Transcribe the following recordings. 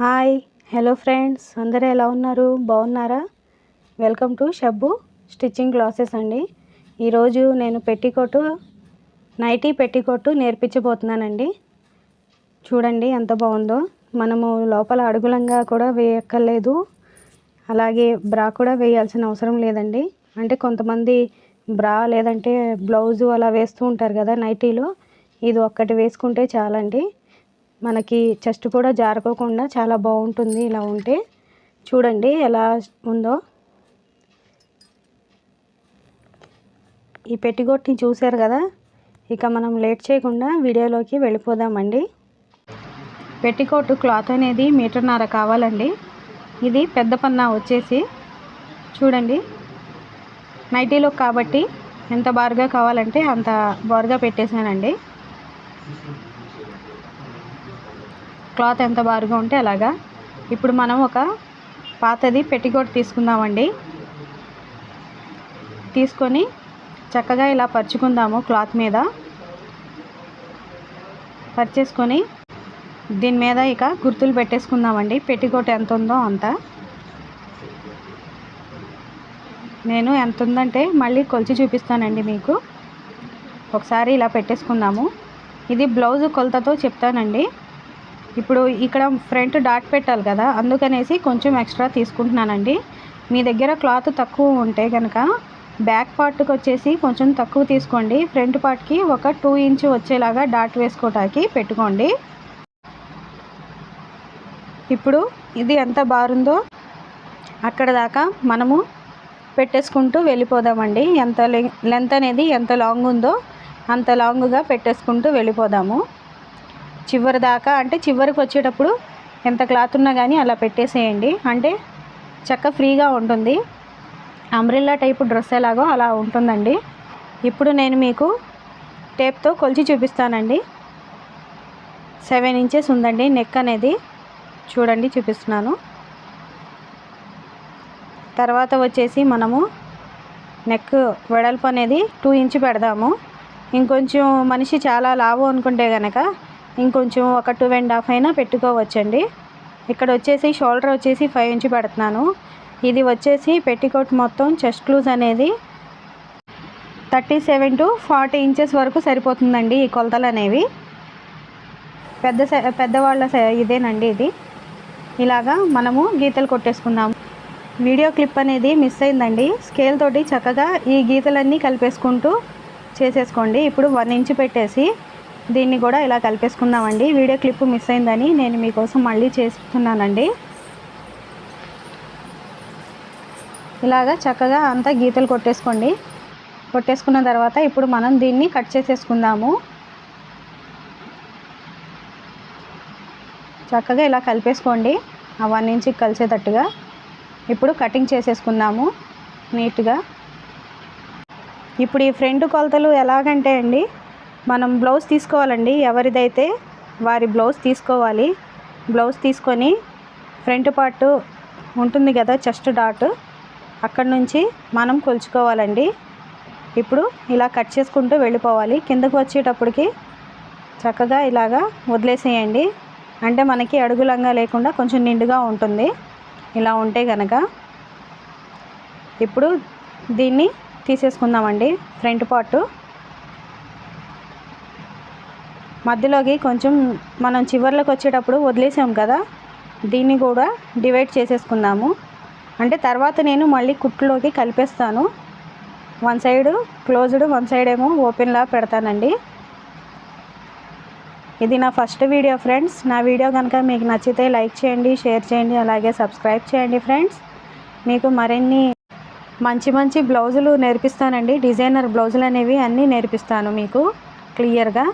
Hi hello friends. అందరూ ఎలా ఉన్నారు? బాగున్నారా? Welcome to Shabbu stitching classes అండి. ఈరోజు నేను పెట్టికోటు నైటీ పెట్టికోటు నేర్పించబోతున్నానండి. చూడండి ఎంత బాగుందో. మనము లోపల అడుగులంగా కూడా వేయక్కర్లేదు. అలాగే బ్రా కూడా వేయాల్సిన అవసరం లేదండి. అంటే కొంతమంది బ్రా లేదంటే బ్లౌజు అలా వేస్తూ ఉంటారు కదా నైటీలో. ఇది ఒక్కటి వేసుకుంటే చాలండి. మనకి చెస్ట్ కూడా జారుకోకుండా చాలా బాగుంటుంది ఇలా ఉంటే. చూడండి ఎలా ఉందో. ఈ పెట్టికోట్ని చూశారు కదా? ఇక మనం లేట్ చేయకుండా వీడియోలోకి వెళ్ళిపోదామండి. పెట్టికోట్ క్లాత్ అనేది మీటర్న్నర కావాలండి. ఇది పెద్ద పన్నా వచ్చేసి చూడండి. నైటీలో కాబట్టి ఎంత బారుగా కావాలంటే అంత బారుగా పెట్టేశానండి. క్లాత్ ఎంత బారుగా ఉంటే అలాగా. ఇప్పుడు మనం ఒక పాతది పెట్టికోట్ తీసుకుందామండి. తీసుకొని చక్కగా ఇలా పరుచుకుందాము క్లాత్ మీద. పరిచేసుకొని దీని మీద ఇక గుర్తులు పెట్టేసుకుందామండి. పెట్టికోట్ ఎంత ఉందో అంత. నేను ఎంత ఉందంటే మళ్ళీ కొలిచి చూపిస్తానండి మీకు. ఒకసారి ఇలా పెట్టేసుకుందాము. ఇది బ్లౌజ్ కొలతతో చెప్తానండి. ఇప్పుడు ఇక్కడ ఫ్రంట్ డాట్ పెట్టాలి కదా అందుకనేసి కొంచెం ఎక్స్ట్రా తీసుకుంటున్నానండి. మీ దగ్గర క్లాత్ తక్కువ ఉంటే కనుక బ్యాక్ పార్ట్కి వచ్చేసి కొంచెం తక్కువ తీసుకోండి. ఫ్రంట్ పార్ట్కి ఒక టూ ఇంచ్ వచ్చేలాగా డాట్ వేసుకోవటానికి పెట్టుకోండి. ఇప్పుడు ఇది ఎంత బారుందో అక్కడ దాకా మనము పెట్టేసుకుంటూ వెళ్ళిపోదామండి. ఎంత లెంత్ అనేది ఎంత లాంగ్ ఉందో అంత లాంగ్గా పెట్టేసుకుంటూ వెళ్ళిపోదాము. చివరి దాకా అంటే చివరికి వచ్చేటప్పుడు ఎంత క్లాత్ ఉన్నా కానీ అలా పెట్టేసేయండి. అంటే చక్క ఫ్రీగా ఉంటుంది. అంబ్రిల్లా టైపు డ్రెస్ ఎలాగో అలా ఉంటుందండి. ఇప్పుడు నేను మీకు టేప్తో కొలిచి చూపిస్తానండి. సెవెన్ ఇంచెస్ ఉందండి నెక్ అనేది. చూడండి చూపిస్తున్నాను. తర్వాత వచ్చేసి మనము నెక్ వెడల్పు అనేది టూ ఇంచ్ పెడదాము. ఇంకొంచెం మనిషి చాలా లావు అనుకుంటే కనుక ఇంకొంచెం ఒక టూ అండ్ హాఫ్ అయినా పెట్టుకోవచ్చండి. ఇక్కడ వచ్చేసి షోల్డర్ వచ్చేసి ఫైవ్ ఇంచ్ పెడుతున్నాను. ఇది వచ్చేసి పెట్టికోట్ మొత్తం చెస్ట్ క్లూజ్ అనేది thirty seven to forty inches వరకు సరిపోతుందండి ఈ కొలతలు అనేవి. పెద్ద పెద్దవాళ్ళ ఇదేనండి ఇది. ఇలాగా మనము గీతలు కొట్టేసుకుందాము వీడియో క్లిప్ అనేది మిస్ అయిందండి. స్కేల్ తోటి చక్కగా ఈ గీతలన్నీ కలిపేసుకుంటూ చేసేసుకోండి. ఇప్పుడు వన్ ఇంచ్ పెట్టేసి దీన్ని కూడా ఇలా కలిపేసుకుందామండి. వీడియో క్లిప్ మిస్ అయిందని నేను మీకోసం మళ్ళీ చేస్తున్నానండి. ఇలాగా చక్కగా అంతా గీతలు కొట్టేసుకోండి. కొట్టేసుకున్న తర్వాత ఇప్పుడు మనం దీన్ని కట్ చేసేసుకుందాము. చక్కగా ఇలా కలిపేసుకోండి. ఆ వన్ ఇంచ్ కలిసేటట్టుగా. ఇప్పుడు కటింగ్ చేసేసుకుందాము నీట్గా. ఇప్పుడు ఈ ఫ్రంట్ కొలతలు ఎలాగంటే అండి మనం బ్లౌజ్ తీసుకోవాలండి. ఎవరిదైతే వారి బ్లౌజ్ తీసుకోవాలి బ్లౌజ్ తీసుకొని ఫ్రంట్ పార్ట్ ఉంటుంది కదా చెస్ట్ డాట్ అక్కడ నుంచి మనం కొలుచుకోవాలండి. ఇప్పుడు ఇలా కట్ చేసుకుంటూ వెళ్ళిపోవాలి. కిందకు వచ్చేటప్పటికి చక్కగా ఇలాగా వదిలేసేయండి. అంటే మనకి అడుగులంగా లేకుండా కొంచెం నిండుగా ఉంటుంది. ఇలా ఉంటే కనుక ఇప్పుడు దీన్ని తీసేసుకుందామండి. ఫ్రంట్ పార్ట్ మధ్యలోకి కొంచెం మనం చివర్లోకి వచ్చేటప్పుడు వదిలేసాం కదా దీన్ని కూడా డివైడ్ చేసేసుకుందాము. అంటే తర్వాత నేను మళ్ళీ కుట్టులోకి కలిపేస్తాను. One side closed one side ఏమో ఓపెన్లా పెడతానండి. ఇది నా ఫస్ట్ వీడియో ఫ్రెండ్స్. నా వీడియో కనుక మీకు నచ్చితే లైక్ చేయండి షేర్ చేయండి అలాగే సబ్స్క్రైబ్ చేయండి ఫ్రెండ్స్. మీకు మరిన్ని మంచి మంచి బ్లౌజులు నేర్పిస్తానండి. డిజైనర్ బ్లౌజులు అనేవి అన్నీ నేర్పిస్తాను మీకు క్లియర్గా.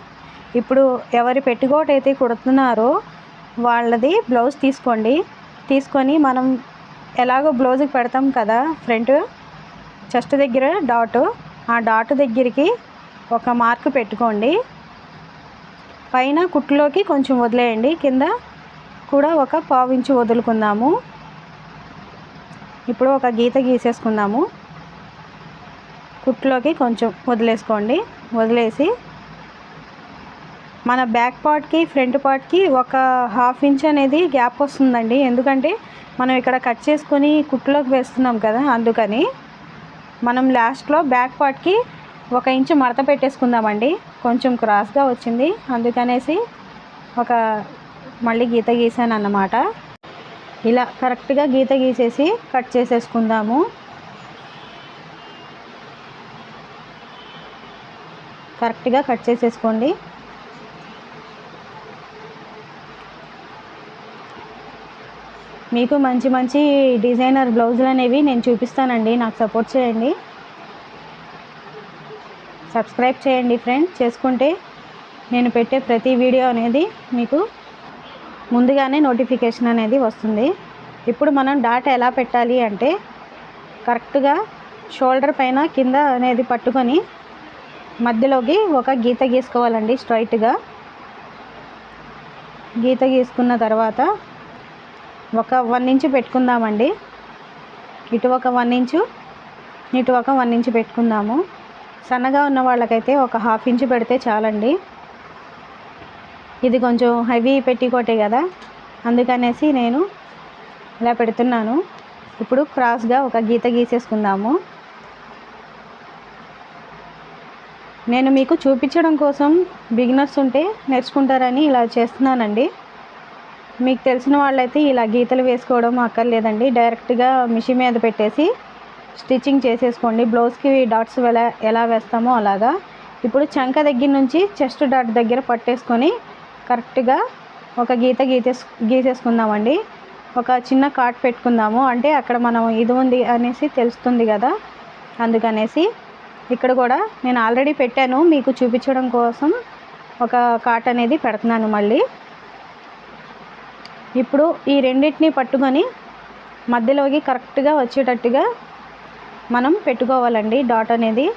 ఇప్పుడు ఎవరి పెట్టుకోట్ అయితే కుడుతున్నారో వాళ్ళది బ్లౌజ్ తీసుకోండి. తీసుకొని మనం ఎలాగో బ్లౌజ్కి పెడతాం కదా ఫ్రంట్ చెస్ట్ దగ్గర డాట్. ఆ డాట్ దగ్గరికి ఒక మార్క్ పెట్టుకోండి. పైన కుట్టులోకి కొంచెం వదిలేయండి. కింద కూడా ఒక పావు వదులుకుందాము. ఇప్పుడు ఒక గీత గీసేసుకుందాము. కుట్టులోకి కొంచెం వదిలేసుకోండి. వదిలేసి మన బ్యాక్ పార్ట్కి ఫ్రంట్ పార్ట్కి ఒక హాఫ్ ఇంచ్ అనేది గ్యాప్ వస్తుందండి. ఎందుకంటే మనం ఇక్కడ కట్ చేసుకొని కుట్టులోకి వేస్తున్నాం కదా అందుకని మనం లాస్ట్లో బ్యాక్ పార్ట్కి ఒక ఇంచు మడత పెట్టేసుకుందామండి. కొంచెం క్రాస్గా వచ్చింది. అందుకనేసి ఒక మళ్ళీ గీత గీసాను అన్నమాట ఇలా కరెక్ట్గా గీత గీసేసి కట్ చేసేసుకుందాము. కరెక్ట్గా కట్ చేసేసుకోండి. మీకు మంచి మంచి డిజైనర్ బ్లౌజులు అనేవి నేను చూపిస్తానండి. నాకు సపోర్ట్ చేయండి. సబ్స్క్రైబ్ చేయండి ఫ్రెండ్. చేసుకుంటే నేను పెట్టే ప్రతి వీడియో అనేది మీకు ముందుగానే నోటిఫికేషన్ అనేది వస్తుంది. ఇప్పుడు మనం డాట్ ఎలా పెట్టాలి అంటే కరెక్ట్గా షోల్డర్ పైన కింద అనేది పట్టుకొని మధ్యలోకి ఒక గీత గీసుకోవాలండి స్ట్రైట్గా. గీత గీసుకున్న తర్వాత ఒక వన్ ఇంచు పెట్టుకుందామండి. ఇటు ఒక వన్ ఇంచు ఇటు ఒక వన్ ఇంచు పెట్టుకుందాము. సన్నగా ఉన్న వాళ్ళకైతే ఒక హాఫ్ ఇంచు పెడితే చాలండి. ఇది కొంచెం హెవీ పెట్టికోటే కదా. అందుకనేసి నేను ఇలా పెడుతున్నాను. ఇప్పుడు క్రాస్గా ఒక గీత గీసేసుకుందాము. నేను మీకు చూపించడం కోసం బిగినర్స్ ఉంటే నేర్చుకుంటారని ఇలా చేస్తున్నానండి. మీకు తెలిసిన వాళ్ళైతే ఇలా గీతలు వేసుకోవడం అక్కర్లేదండి. డైరెక్ట్గా మిషన్ మీద పెట్టేసి స్టిచ్చింగ్ చేసేసుకోండి. బ్లౌజ్కి డాట్స్ ఎలా ఎలా వేస్తామో అలాగా. ఇప్పుడు చంక దగ్గర నుంచి చెస్ట్ డాట్ దగ్గర పట్టేసుకొని కరెక్ట్గా ఒక గీత గీతేస్ గీసేసుకుందామండి. ఒక చిన్న కాట్ పెట్టుకుందాము. అంటే అక్కడ మనం ఇది ఉంది అనేసి తెలుస్తుంది కదా. అందుకనేసి ఇక్కడ కూడా నేను ఆల్రెడీ పెట్టాను. మీకు చూపించడం కోసం ఒక కాట్ అనేది పెడుతున్నాను మళ్ళీ. ఇప్పుడు ఈ రెండింటిని పట్టుకొని మధ్యలోకి కరెక్ట్గా వచ్చేటట్టుగా మనం పెట్టుకోవాలండి. డాట్ అనేది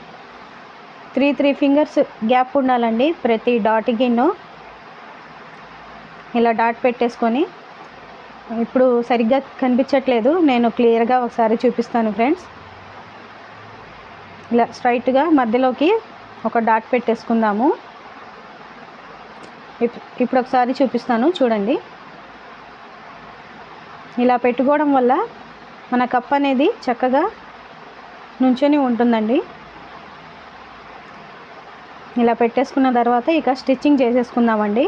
త్రీ త్రీ ఫింగర్స్ గ్యాప్ ఉండాలండి. ప్రతి డాట్కిను ఇలా డాట్ పెట్టేసుకొని ఇప్పుడు సరిగ్గా కనిపించట్లేదు. నేను క్లియర్గా ఒకసారి చూపిస్తాను ఫ్రెండ్స్. ఇలా స్ట్రైట్గా మధ్యలోకి ఒక డాట్ పెట్టేసుకుందాము. ఇప్- ఇప్పుడు ఒకసారి చూపిస్తాను. చూడండి. ఇలా పెట్టుకోవడం వల్ల మన కప్ అనేది చక్కగా నుంచొని ఉంటుందండి. ఇలా పెట్టేసుకున్న తర్వాత ఇక స్టిచ్చింగ్ చేసేసుకుందామండి.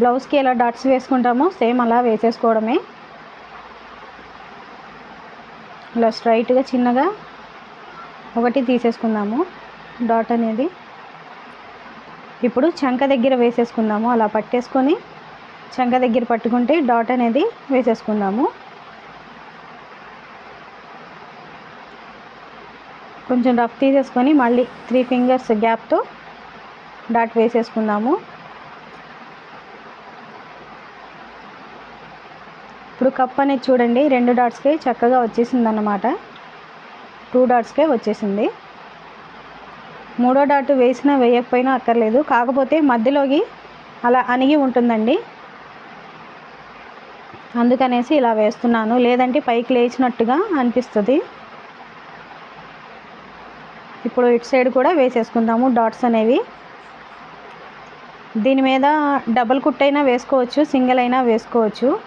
బ్లౌజ్కి ఎలా డాట్స్ వేసుకుంటామో సేమ్ అలా వేసేసుకోవడమే. ఇలా స్ట్రైట్గా చిన్నగా ఒకటి తీసేసుకుందాము. డాట్ అనేది ఇప్పుడు చంక దగ్గర వేసేసుకుందాము. అలా పట్టేసుకొని చంక దగ్గర పట్టుకుంటే డాట్ అనేది వేసేసుకుందాము. కొంచెం రఫ్ తీసేసుకొని మళ్ళీ త్రీ ఫింగర్స్ గ్యాప్తో డాట్ వేసేసుకుందాము. ఇప్పుడు కప్ అనేది చూడండి రెండు డాట్స్కే చక్కగా వచ్చేసింది అన్నమాట టూ డాట్స్కే వచ్చేసింది. మూడో డాట్ వేసినా వేయకపోయినా అక్కర్లేదు. కాకపోతే మధ్యలోకి అలా అణిగి ఉంటుందండి. అందుకనేసి ఇలా వేస్తున్నాను. లేదంటే పైకి లేచినట్టుగా అనిపిస్తుంది. ఇప్పుడు ఇటు సైడ్ కూడా వేసేసుకుందాము డాట్స్ అనేవి. దీని మీద డబుల్ కుట్ అయినా వేసుకోవచ్చు సింగిల్ అయినా వేసుకోవచ్చు.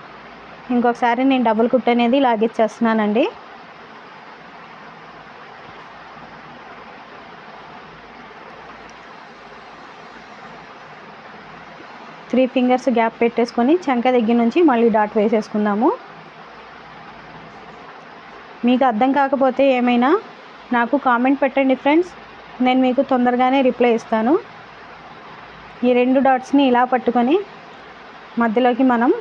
ఇంకొకసారి నేను డబుల్ కుట్ అనేది లాగిచ్చేస్తున్నానండి. త్రీ ఫింగర్స్ గ్యాప్ పెట్టేసుకొని చంక దగ్గర నుంచి మళ్ళీ డాట్ వేసేసుకుందాము. మీకు అర్థం కాకపోతే ఏమైనా నాకు కామెంట్ పెట్టండి ఫ్రెండ్స్. నేను మీకు తొందరగానే రిప్లై ఇస్తాను. ఈ రెండు డాట్స్ని ఇలా పట్టుకొని మధ్యలోకి మనం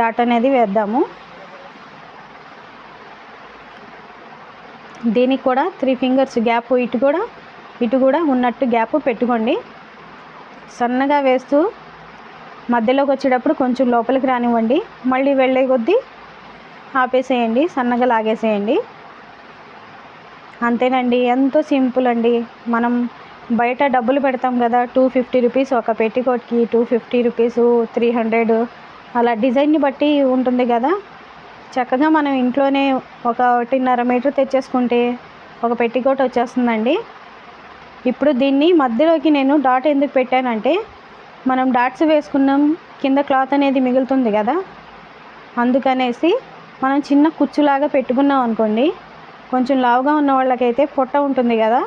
డాట్ అనేది వేద్దాము. దీనికి కూడా త్రీ ఫింగర్స్ గ్యాప్ ఇటు కూడా ఇటు కూడా ఉన్నట్టు గ్యాప్ పెట్టుకోండి. సన్నగా వేస్తూ మధ్యలోకి వచ్చేటప్పుడు కొంచెం లోపలికి రానివ్వండి. మళ్ళీ వెళ్ళే కొద్దీ ఆపేసేయండి సన్నగా లాగేసేయండి. అంతేనండి ఎంతో సింపుల్ అండి. మనం బయట డబ్బులు పెడతాం కదా టూ ఫిఫ్టీ రూపీస్ ఒక పెట్టికోట్కి two fifty rupees three hundred అలా డిజైన్ని బట్టి ఉంటుంది కదా. చక్కగా మనం ఇంట్లోనే ఒక ఒకటిన్నర మీటర్ తెచ్చేసుకుంటే ఒక పెట్టికోట్ వచ్చేస్తుందండి. ఇప్పుడు దీన్ని మధ్యలోకి నేను డాట్ ఎందుకు పెట్టానంటే మనం డాట్స్ వేసుకున్నాం కింద క్లాత్ అనేది మిగులుతుంది కదా? అందుకనేసి మనం చిన్న కుచ్చులాగా పెట్టుకున్నాం అనుకోండి కొంచెం లావుగా ఉన్న వాళ్ళకైతే పొట్ట ఉంటుంది కదా?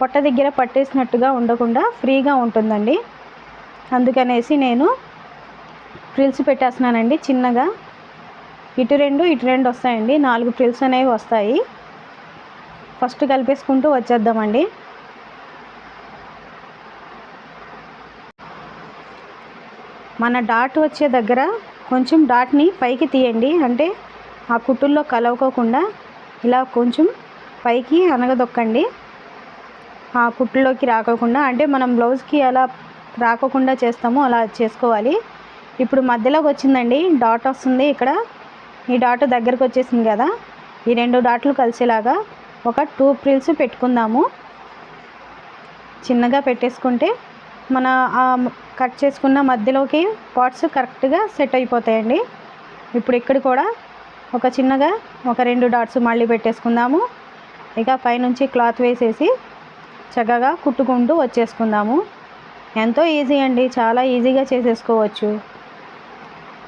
పొట్ట దగ్గర పట్టేసినట్టుగా ఉండకుండా ఫ్రీగా ఉంటుందండి. అందుకనేసి నేను ఫ్రిల్స్ పెట్టేస్తున్నానండి చిన్నగా. ఇటు రెండు ఇటు రెండు వస్తాయండి. నాలుగు ఫ్రిల్స్ అనేవి వస్తాయి. ఫస్ట్ కలిపేసుకుంటూ వచ్చేద్దామండి. మన డాట్ వచ్చే దగ్గర కొంచెం డాట్ని పైకి తీయండి. అంటే ఆ కుట్టుల్లో కలవకోకుండా ఇలా కొంచెం పైకి అనగదొక్కండి. ఆ కుట్టులోకి రాకోకుండా అంటే మనం బ్లౌజ్కి అలా రాకోకుండా చేస్తామో అలా చేసుకోవాలి. ఇప్పుడు మధ్యలోకి వచ్చిందండి డాట్ వస్తుంది ఇక్కడ. ఈ డాట్ దగ్గరకు వచ్చేసింది కదా ఈ రెండు డాట్లు కలిసేలాగా ఒక టూ ప్రిల్స్ పెట్టుకుందాము. చిన్నగా పెట్టేసుకుంటే మన కట్ చేసుకున్న మధ్యలోకి పాట్స్ కరెక్ట్గా సెట్ అయిపోతాయండి. ఇప్పుడు ఇక్కడ కూడా ఒక చిన్నగా ఒక రెండు డాట్స్ మళ్ళీ పెట్టేసుకుందాము. ఇక పైనుంచి క్లాత్ వేసేసి చక్కగా కుట్టుకుంటూ వచ్చేసుకుందాము. ఎంతో ఈజీ అండి చాలా ఈజీగా చేసేసుకోవచ్చు.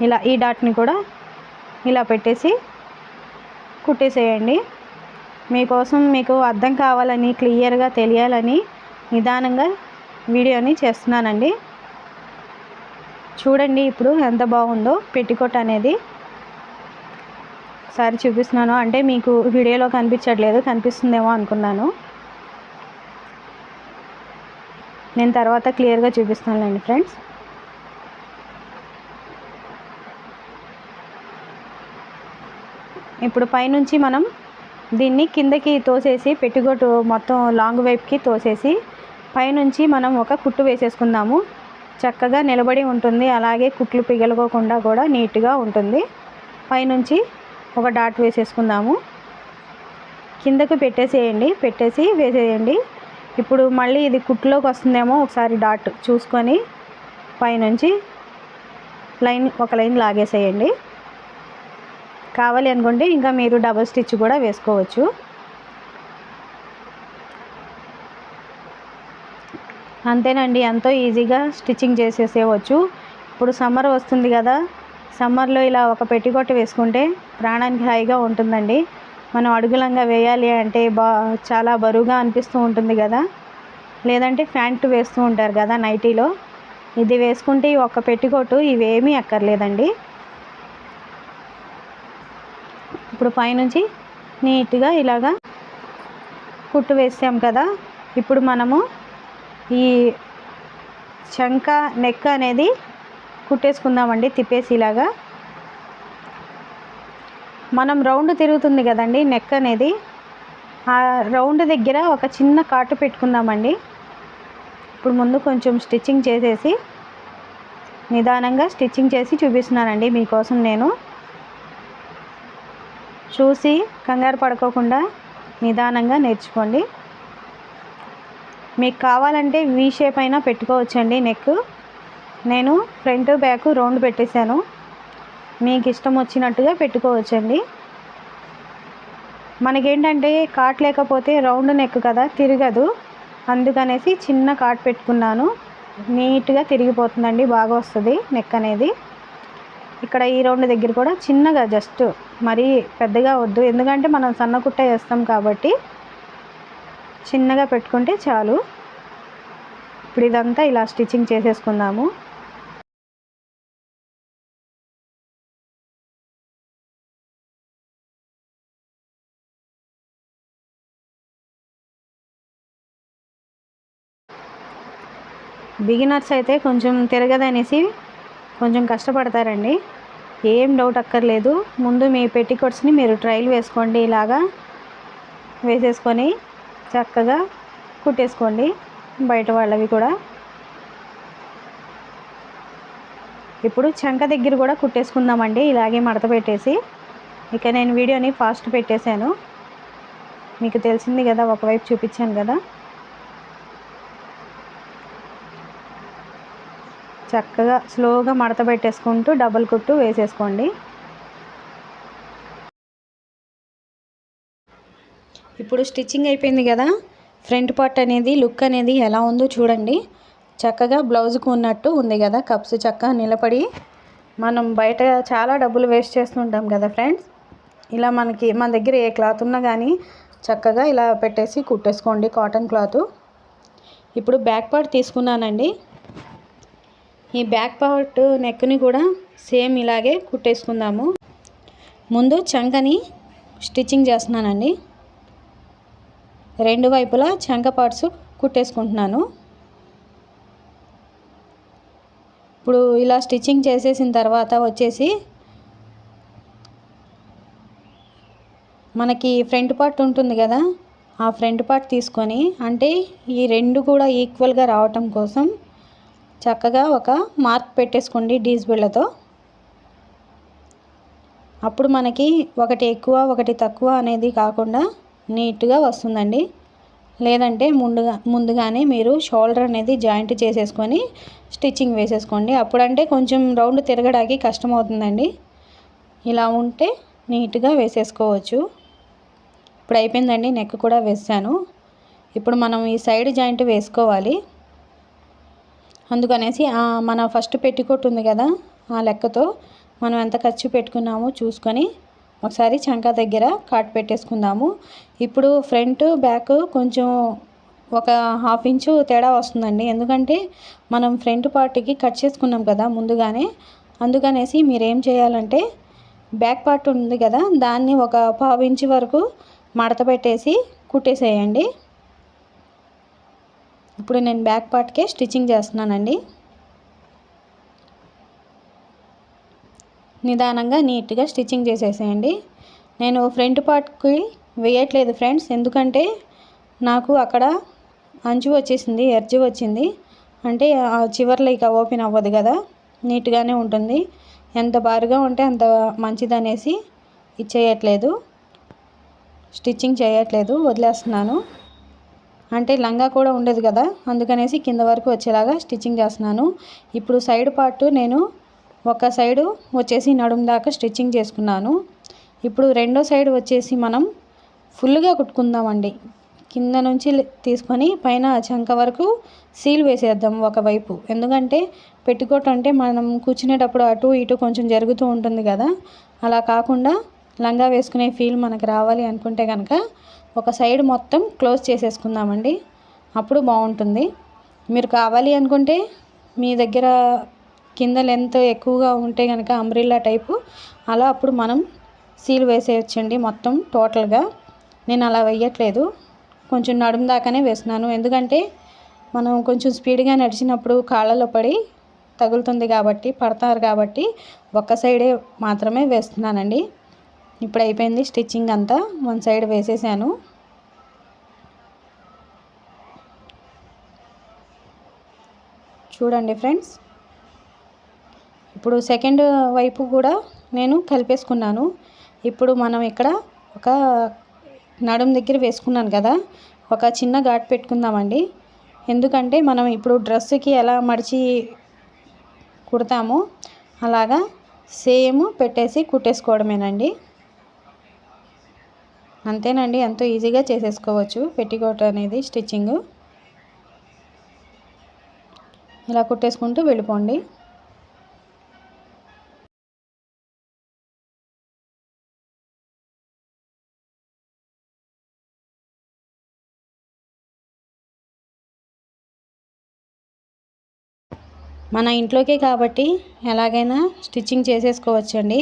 ఇలా ఈ డాట్ని కూడా ఇలా పెట్టేసి కుట్టేసేయండి. మీకోసం మీకు అర్థం కావాలని క్లియర్గా తెలియాలని నిదానంగా వీడియోని చేస్తున్నానండి. చూడండి ఇప్పుడు ఎంత బాగుందో పెట్టికోట్ అనేది. ఒకసారి చూపిస్తున్నాను. అంటే మీకు వీడియోలో కనిపించట్లేదు కనిపిస్తుందేమో అనుకున్నాను. నేను తర్వాత క్లియర్గా చూపిస్తానులేండి ఫ్రెండ్స్. ఇప్పుడు పైనుంచి మనం దీన్ని కిందకి తోసేసి పెట్టికోటు మొత్తం లాంగ్ వైపుకి తోసేసి పైనుంచి మనం ఒక కుట్టు వేసేసుకుందాము. చక్కగా నిలబడి ఉంటుంది. అలాగే కుట్లు పిగలుకోకుండా కూడా నీట్గా ఉంటుంది. పైనుంచి ఒక డాట్ వేసేసుకుందాము. కిందకు పెట్టేసేయండి. పెట్టేసి వేసేయండి. ఇప్పుడు మళ్ళీ ఇది కుట్టులోకి వస్తుందేమో ఒకసారి డాట్ చూసుకొని పైనుంచి లైన్ ఒక లైన్ లాగేసేయండి. కావాలి అనుకుంటే ఇంకా మీరు డబుల్ స్టిచ్ కూడా వేసుకోవచ్చు. అంతేనండి ఎంతో ఈజీగా స్టిచ్చింగ్ చేసేసేయవచ్చు. ఇప్పుడు సమ్మర్ వస్తుంది కదా సమ్మర్లో ఇలా ఒక పెట్టికొట్టు వేసుకుంటే ప్రాణానికి హాయిగా ఉంటుందండి. మనం అడుగులంగా వేయాలి అంటే బా చాలా బరువుగా అనిపిస్తూ ఉంటుంది కదా. లేదంటే ప్యాంట్ వేస్తూ ఉంటారు కదా నైటీలో. ఇది వేసుకుంటే ఈ ఒక్క పెట్టికోటు ఇవేమీ అక్కర్లేదండి. ఇప్పుడు పైనుంచి నీట్గా ఇలాగా కుట్టు వేసాం కదా ఇప్పుడు మనము ఈ చంక నెక్ అనేది కుట్టేసుకుందామండి తిప్పేసి ఇలాగా. మనం రౌండ్ తిరుగుతుంది కదండి నెక్ అనేది. ఆ రౌండ్ దగ్గర ఒక చిన్న కాటు పెట్టుకుందామండి. ఇప్పుడు ముందు కొంచెం స్టిచ్చింగ్ చేసేసి నిదానంగా స్టిచ్చింగ్ చేసి చూపిస్తున్నానండి మీకోసం నేను. చూసి కంగారు పడుకోకుండా నిదానంగా నేర్చుకోండి. మీకు కావాలంటే వీ షేప్ అయినా పెట్టుకోవచ్చండి నెక్ నేను ఫ్రంట్ బ్యాక్ రౌండ్ పెట్టేశాను. మీకు ఇష్టం వచ్చినట్టుగా పెట్టుకోవచ్చండి. మనకేంటంటే కాట్ లేకపోతే రౌండ్ నెక్ కదా తిరగదు. అందుకనేసి చిన్న కాట్ పెట్టుకున్నాను. నీట్గా తిరిగిపోతుందండి బాగా వస్తుంది నెక్ అనేది. ఇక్కడ ఈ రౌండ్ దగ్గర కూడా చిన్నగా జస్ట్ మరీ పెద్దగా వద్దు. ఎందుకంటే మనం సన్న కుట్ట వేస్తాం కాబట్టి చిన్నగా పెట్టుకుంటే చాలు. ఇప్పుడు ఇదంతా ఇలా స్టిచ్చింగ్ చేసేసుకుందాము. బిగినర్స్ అయితే కొంచెం తిరగదనేసి కొంచెం కష్టపడతారండి. ఏం డౌట్ అక్కర్లేదు. ముందు మీ పెట్టికోట్స్ని మీరు ట్రైల్ వేసుకోండి ఇలాగా. వేసేసుకొని చక్కగా కుట్టేసుకోండి బయట వాళ్ళవి కూడా. ఇప్పుడు చంక దగ్గర కూడా కుట్టేసుకుందామండి ఇలాగే మడత పెట్టేసి. ఇక నేను వీడియోని ఫాస్ట్ పెట్టేశాను. మీకు తెలిసింది కదా ఒకవైపు చూపించాను కదా. చక్కగా స్లోగా మడత పెట్టేసుకుంటూ డబుల్ కుట్టు వేసేసుకోండి. ఇప్పుడు స్టిచ్చింగ్ అయిపోయింది కదా. ఫ్రంట్ పార్ట్ అనేది లుక్ అనేది ఎలా ఉందో చూడండి. చక్కగా బ్లౌజ్కు ఉన్నట్టు ఉంది కదా. కప్స్ చక్కగా నిలబడి మనం బయట చాలా డబ్బులు వేస్ట్ చేస్తుంటాం కదా ఫ్రెండ్స్. ఇలా మనకి మన దగ్గర ఏ క్లాత్ ఉన్నా కానీ చక్కగా ఇలా పెట్టేసి కుట్టేసుకోండి కాటన్ క్లాత్. ఇప్పుడు బ్యాక్ పార్ట్ తీసుకున్నానండి. ఈ బ్యాక్ పార్ట్ నెక్ని కూడా సేమ్ ఇలాగే కుట్టేసుకుందాము. ముందు చంకని స్టిచ్చింగ్ చేస్తున్నానండి. రెండు వైపులా చంక పార్ట్స్ కుట్టేసుకుంటున్నాను. ఇప్పుడు ఇలా స్టిచ్చింగ్ చేసేసిన తర్వాత వచ్చేసి మనకి ఫ్రంట్ పార్ట్ ఉంటుంది కదా ఆ ఫ్రంట్ పార్ట్ తీసుకొని అంటే ఈ రెండు కూడా ఈక్వల్గా రావటం కోసం చక్కగా ఒక మార్క్ పెట్టేసుకోండి డీజ్బిళ్ళతో అప్పుడు మనకి ఒకటి ఎక్కువ ఒకటి తక్కువ అనేది కాకుండా నీట్గా వస్తుందండి. లేదంటే ముందుగా ముందుగానే మీరు షోల్డర్ అనేది జాయింట్ చేసేసుకొని స్టిచ్చింగ్ వేసేసుకోండి. అప్పుడంటే కొంచెం రౌండ్ తిరగడానికి కష్టమవుతుందండి. ఇలా ఉంటే నీట్గా వేసేసుకోవచ్చు. ఇప్పుడు అయిపోయిందండి నెక్ కూడా వేసాను. ఇప్పుడు మనం ఈ సైడ్ జాయింట్ వేసుకోవాలి. అందుకనేసి మన ఫస్ట్ పెట్టికొట్టు ఉంది కదా ఆ లెక్కతో మనం ఎంత ఖర్చు పెట్టుకున్నామో చూసుకొని ఒకసారి చంకా దగ్గర కాట్ పెట్టేసుకుందాము. ఇప్పుడు ఫ్రంట్ బ్యాక్ కొంచెం ఒక హాఫ్ ఇంచు తేడా వస్తుందండి. ఎందుకంటే మనం ఫ్రంట్ పార్ట్కి కట్ చేసుకున్నాం కదా ముందుగానే. అందుకనేసి మీరేం చేయాలంటే బ్యాక్ పార్ట్ ఉంది కదా దాన్ని ఒక పావు ఇంచు వరకు మడత పెట్టేసి కుట్టేసేయండి. ఇప్పుడు నేను బ్యాక్ పార్ట్కే స్టిచ్చింగ్ చేస్తున్నానండి. నిదానంగా నీట్గా స్టిచ్చింగ్ చేసేసేయండి. నేను ఫ్రంట్ పార్ట్కి వేయట్లేదు ఫ్రెండ్స్. ఎందుకంటే నాకు అక్కడ అంచు వచ్చేసింది ఎర్జు వచ్చింది. అంటే చివర్లో ఇక ఓపెన్ అవ్వదు కదా నీట్గానే ఉంటుంది. ఎంత బారుగా ఉంటే అంత మంచిదనేసి ఇచ్చేయట్లేదు. స్టిచ్చింగ్ చేయట్లేదు వదిలేస్తున్నాను. అంటే లంగా కూడా ఉండదు కదా అందుకనేసి కింద వరకు వచ్చేలాగా స్టిచ్చింగ్ చేస్తున్నాను. ఇప్పుడు సైడ్ పార్ట్ నేను ఒక సైడు వచ్చేసి నడుము దాకా స్టిచ్చింగ్ చేసుకున్నాను. ఇప్పుడు రెండో సైడ్ వచ్చేసి మనం ఫుల్గా కుట్టుకుందామండి. కింద నుంచి తీసుకొని పైన చంక వరకు సీల్ వేసేద్దాం ఒకవైపు. ఎందుకంటే పెట్టుకోవటం అంటే మనం కూర్చునేటప్పుడు అటు ఇటు కొంచెం జరుగుతూ ఉంటుంది కదా. అలా కాకుండా లంగా వేసుకునే ఫీల్ మనకు రావాలి అనుకుంటే కనుక ఒక సైడ్ మొత్తం క్లోజ్ చేసేసుకుందామండి. అప్పుడు బాగుంటుంది. మీరు కావాలి అనుకుంటే మీ దగ్గర కింద లెంత్ ఎక్కువగా ఉంటే కనుక అంబ్రిల్లా టైపు. అలా అప్పుడు మనం సీల్ వేసేయచ్చండి మొత్తం టోటల్గా. నేను అలా వేయట్లేదు. కొంచెం నడుము దాకానే వేస్తున్నాను. ఎందుకంటే మనం కొంచెం స్పీడ్గా నడిచినప్పుడు కాళ్ళలో పడి తగులుతుంది కాబట్టి పడతారు కాబట్టి ఒక్క సైడే మాత్రమే వేస్తున్నానండి. ఇప్పుడు అయిపోయింది స్టిచ్చింగ్ అంతా. వన్ సైడ్ వేసేసాను. చూడండి ఫ్రెండ్స్. ఇప్పుడు సెకండ్ వైపు కూడా నేను కలిపేసుకున్నాను. ఇప్పుడు మనం ఇక్కడ ఒక నడుం దగ్గర వేసుకున్నాను కదా ఒక చిన్న ఘాట్ పెట్టుకుందామండి. ఎందుకంటే మనం ఇప్పుడు డ్రెస్సుకి ఎలా మడిచి కుడతామో అలాగా సేమ్ పెట్టేసి కుట్టేసుకోవడమేనండి. అంతేనండి ఎంతో ఈజీగా చేసేసుకోవచ్చు పెట్టికోట్ అనేది స్టిచ్చింగ్. ఇలా కుట్టేసుకుంటూ వెళ్ళిపోండి. మన ఇంట్లోకే కాబట్టి ఎలాగైనా స్టిచ్చింగ్ చేసేసుకోవచ్చండి.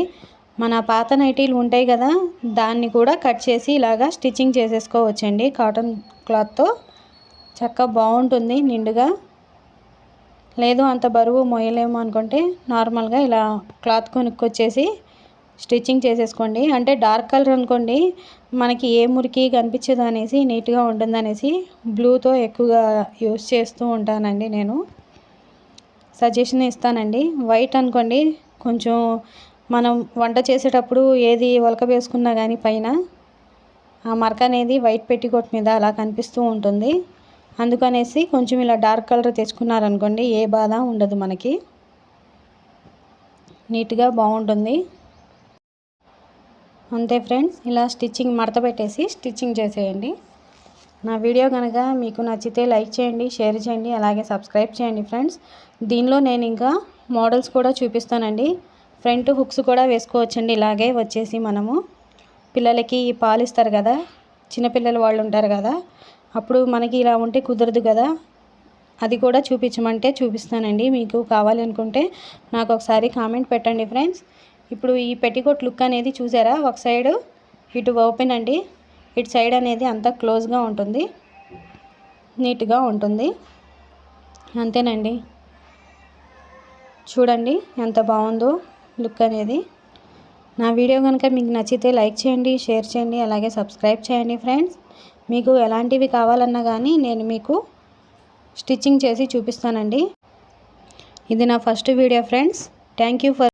మన పాత నైటీలు ఉంటాయి కదా దాన్ని కూడా కట్ చేసి ఇలాగా స్టిచ్చింగ్ చేసేసుకోవచ్చండి. కాటన్ క్లాత్తో చక్కగా బాగుంటుంది నిండుగా. లేదు అంత బరువు మొయ్యలేము అనుకుంటే నార్మల్గా ఇలా క్లాత్ కొనుక్కొచ్చేసి స్టిచ్చింగ్ చేసేసుకోండి. అంటే డార్క్ కలర్ అనుకోండి మనకి ఏ మురికి కనిపించదు అనేసి నీట్గా ఉంటుందనేసి బ్లూతో ఎక్కువగా యూస్ చేస్తూ ఉంటానండి నేను. సజెషన్ ఇస్తానండి. వైట్ అనుకోండి కొంచెం మనం వంట చేసేటప్పుడు ఏది ఉలక వేసుకున్నా కానీ పైన ఆ మరక అనేది వైట్ పెట్టికోట్ మీద అలా కనిపిస్తూ ఉంటుంది. అందుకనేసి కొంచెం ఇలా డార్క్ కలర్ తెచ్చుకున్నారనుకోండి ఏ బాధ ఉండదు మనకి. నీట్గా బాగుంటుంది. అంతే ఫ్రెండ్స్ ఇలా స్టిచ్చింగ్ మడత పెట్టేసి స్టిచ్చింగ్ చేసేయండి. నా వీడియో కనుక మీకు నచ్చితే లైక్ చేయండి షేర్ చేయండి అలాగే సబ్స్క్రైబ్ చేయండి ఫ్రెండ్స్. దీనిలో నేను ఇంకా మోడల్స్ కూడా చూపిస్తానండి. ఫ్రంట్ హుక్స్ కూడా వేసుకోవచ్చండి. ఇలాగే వచ్చేసి మనము పిల్లలకి పాలు ఇస్తారు కదా చిన్నపిల్లలు వాళ్ళు ఉంటారు కదా అప్పుడు మనకి ఇలా ఉంటే కుదరదు కదా. అది కూడా చూపించమంటే చూపిస్తానండి. మీకు కావాలి అనుకుంటే నాకు ఒకసారి కామెంట్ పెట్టండి ఫ్రెండ్స్. ఇప్పుడు ఈ పెట్టికోట్ లుక్ అనేది చూసారా? ఒక సైడ్ ఇటు ఓపెన్ అండి. ఇటు సైడ్ అనేది అంతా క్లోజ్గా ఉంటుంది. నీట్గా ఉంటుంది. అంతేనండి. చూడండి ఎంత బాగుందో లుక్ అనేది. నా వీడియో కనుక మీకు నచ్చితే లైక్ చేయండి షేర్ చేయండి అలాగే సబ్స్క్రైబ్ చేయండి ఫ్రెండ్స్. మీకు ఎలాంటివి కావాలన్నా కానీ నేను మీకు స్టిచ్చింగ్ చేసి చూపిస్తానండి. ఇది నా first video friends. Thank you for